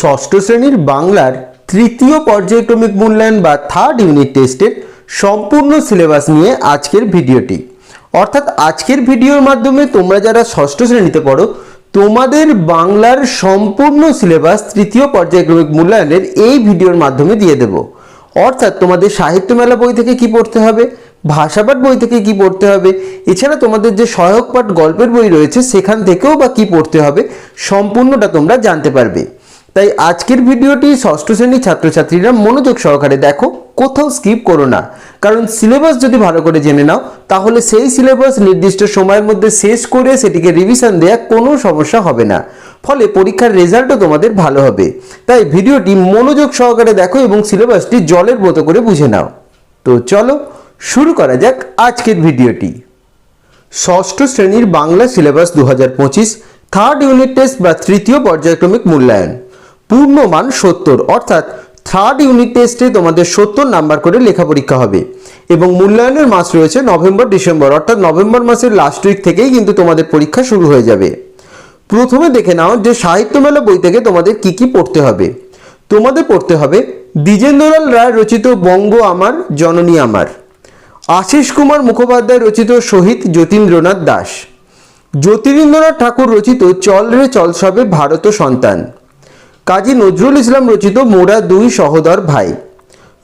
ষষ্ঠ শ্রেণির বাংলার তৃতীয় পর্যায়ক্রমিক মূল্যায়ন বা থার্ড ইউনিট টেস্টের সম্পূর্ণ সিলেবাস নিয়ে আজকের ভিডিওটি। অর্থাৎ আজকের ভিডিওর মাধ্যমে তোমরা যারা ষষ্ঠ শ্রেণীতে পড়ো, তোমাদের বাংলার সম্পূর্ণ সিলেবাস তৃতীয় পর্যায়ক্রমিক মূল্যায়নের এই ভিডিওর মাধ্যমে দিয়ে দেব। অর্থাৎ তোমাদের সাহিত্য মেলা বই থেকে কি পড়তে হবে, ভাষাপাঠ বই থেকে কি পড়তে হবে, এছাড়া তোমাদের যে সহায়ক পাঠ গল্পের বই রয়েছে, সেখান থেকেও বা কি পড়তে হবে, সম্পূর্ণটা তোমরা জানতে পারবে। তাই আজকের ভিডিওটি ষষ্ঠ শ্রেণির ছাত্রছাত্রীরা মনোযোগ সহকারে দেখো, কোথাও স্কিপ করো না। কারণ সিলেবাস যদি ভালো করে জেনে নাও, তাহলে সেই সিলেবাস নির্দিষ্ট সময়ের মধ্যে শেষ করে সেটিকে রিভিশন দেওয়া কোনো সমস্যা হবে না। ফলে পরীক্ষার রেজাল্টও তোমাদের ভালো হবে। তাই ভিডিওটি মনোযোগ সহকারে দেখো এবং সিলেবাসটি জলের মতো করে বুঝে নাও। তো চলো, শুরু করা যাক আজকের ভিডিওটি। ষষ্ঠ শ্রেণির বাংলা সিলেবাস দু হাজার পঁচিশ থার্ড ইউনিট টেস্ট বা তৃতীয় পর্যায়ক্রমিক মূল্যায়ন। পূর্ণমান সত্তর, অর্থাৎ থার্ড ইউনিট টেস্টে তোমাদের সত্তর নাম্বার করে লেখা পরীক্ষা হবে। এবং মূল্যায়নের মাস রয়েছে নভেম্বর, ডিসেম্বর, অর্থাৎ নভেম্বর মাসের লাস্ট উইক থেকেই কিন্তু তোমাদের পরীক্ষা শুরু হয়ে যাবে। প্রথমে দেখে নাও যে সাহিত্য মেলা বই থেকে তোমাদের কি কি পড়তে হবে। তোমাদের পড়তে হবে দ্বিজেন্দ্রলাল রায় রচিত বঙ্গ আমার, জননী আমার। আশিস কুমার মুখোপাধ্যায় রচিত শহীদ যতীন্দ্রনাথ দাস। জ্যোতিরিন্দ্রনাথ ঠাকুর রচিত চল রে চল সবে ভারত সন্তান। কাজী নজরুল ইসলাম রচিত মোরা দুই সহোদর ভাই।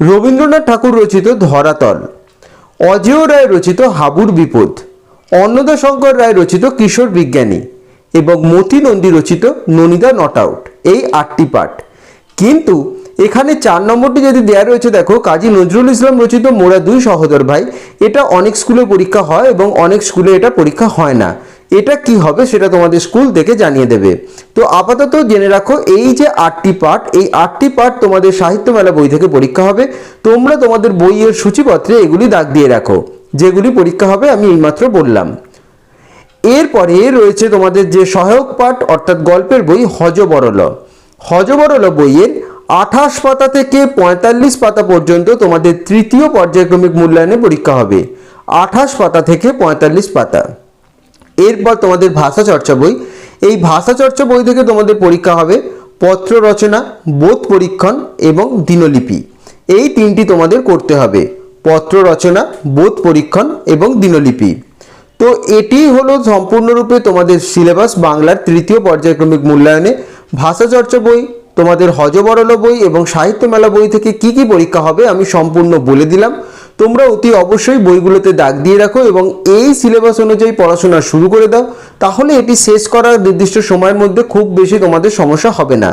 রবীন্দ্রনাথ ঠাকুর রচিত ধরাতল। অজেয় রায় রচিত হাবুর বিপদ। অন্নদা শঙ্কর রায় রচিত কিশোর বিজ্ঞানী। এবং মতি নন্দী রচিত ননিদা নট আউট। এই আটটি পাঠ। কিন্তু এখানে চার নম্বরটি যদি দেওয়া রয়েছে, দেখো, কাজী নজরুল ইসলাম রচিত মোরা দুই সহোদর ভাই, এটা অনেক স্কুলে পরীক্ষা হয় এবং অনেক স্কুলে এটা পরীক্ষা হয় না। এটা কি হবে সেটা তোমাদের স্কুল থেকে জানিয়ে দেবে। তো আপাতত জেনে রাখো, এই যে আটটি পাঠ, এই আটটি পাঠ তোমাদের সাহিত্য মেলা বই থেকে পরীক্ষা হবে। তোমরা তোমাদের বইয়ের সূচিপত্রে এগুলি দাগ দিয়ে রাখো, যেগুলি পরীক্ষা হবে আমি এইমাত্র বললাম। এরপরে রয়েছে তোমাদের যে সহায়ক পাঠ, অর্থাৎ গল্পের বই, হজবরল। হজবরল বইয়ের আঠাশ পাতা থেকে পঁয়তাল্লিশ পাতা পর্যন্ত তোমাদের তৃতীয় পর্যায়ক্রমিক মূল্যায়নে পরীক্ষা হবে। আঠাশ পাতা থেকে পঁয়তাল্লিশ পাতা। এরপর তোমাদের ভাষা চর্চা বই। এই ভাষা চর্চা বই থেকে তোমাদের পরীক্ষা হবে পত্র রচনা, বোধ পরীক্ষণ এবং দিনলিপি। এই তিনটি তোমাদের করতে হবে। পত্র রচনা, বোধ পরীক্ষণ এবং দিনলিপি। তো এটি হলো সম্পূর্ণরূপে তোমাদের সিলেবাস বাংলার তৃতীয় পর্যায়ক্রমিক মূল্যায়নে ভাষা চর্চা বই, তোমাদের হজবরল বই এবং সাহিত্য মেলা বই থেকে কি কি পরীক্ষা হবে আমি সম্পূর্ণ বলে দিলাম। তোমরা অতি অবশ্যই বইগুলোতে দাগ দিয়ে রাখো এবং এই সিলেবাস অনুযায়ী পড়াশোনা শুরু করে দাও, তাহলে এটি শেষ করার নির্দিষ্ট সময়ের মধ্যে খুব বেশি তোমাদের সমস্যা হবে না।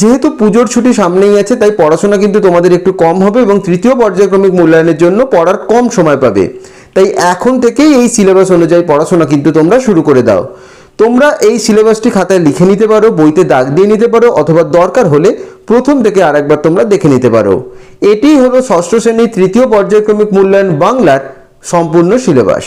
যেহেতু পুজোর ছুটি সামনেই আছে, তাই পড়াশোনা কিন্তু তোমাদের একটু কম হবে এবং তৃতীয় পর্যায়ক্রমিক মূল্যায়নের জন্য পড়ার কম সময় পাবে। তাই এখন থেকেই এই সিলেবাস অনুযায়ী পড়াশোনা কিন্তু তোমরা শুরু করে দাও। তোমরা এই সিলেবাসটি খাতায় লিখে নিতে পারো, বইতে দাগ দিয়ে নিতে পারো, অথবা দরকার হলে প্রথম থেকে আরেকবার তোমরা দেখে নিতে পারো। এটি হলো ষষ্ঠ শ্রেণির তৃতীয় পর্যায়ক্রমিক মূল্যায়ন বাংলার সম্পূর্ণ সিলেবাস।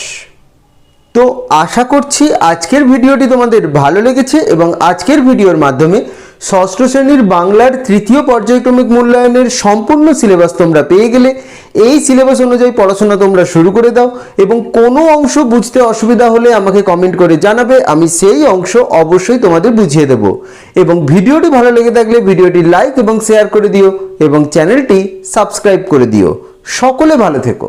তো আশা করছি আজকের ভিডিওটি তোমাদের ভালো লেগেছে এবং আজকের ভিডিওর মাধ্যমে ষষ্ঠ শ্রেণির বাংলার তৃতীয় পর্যায়ক্রমিক মূল্যায়নের সম্পূর্ণ সিলেবাস তোমরা পেয়ে গেলে, এই সিলেবাস অনুযায়ী পড়াশোনা তোমরা শুরু করে দাও এবং কোনো অংশ বুঝতে অসুবিধা হলে আমাকে কমেন্ট করে জানাবে, আমি সেই অংশ অবশ্যই তোমাদের বুঝিয়ে দেব। এবং ভিডিওটি ভালো লেগে থাকলে ভিডিওটি লাইক এবং শেয়ার করে দিও এবং চ্যানেলটি সাবস্ক্রাইব করে দিও। সকলে ভালো থেকো।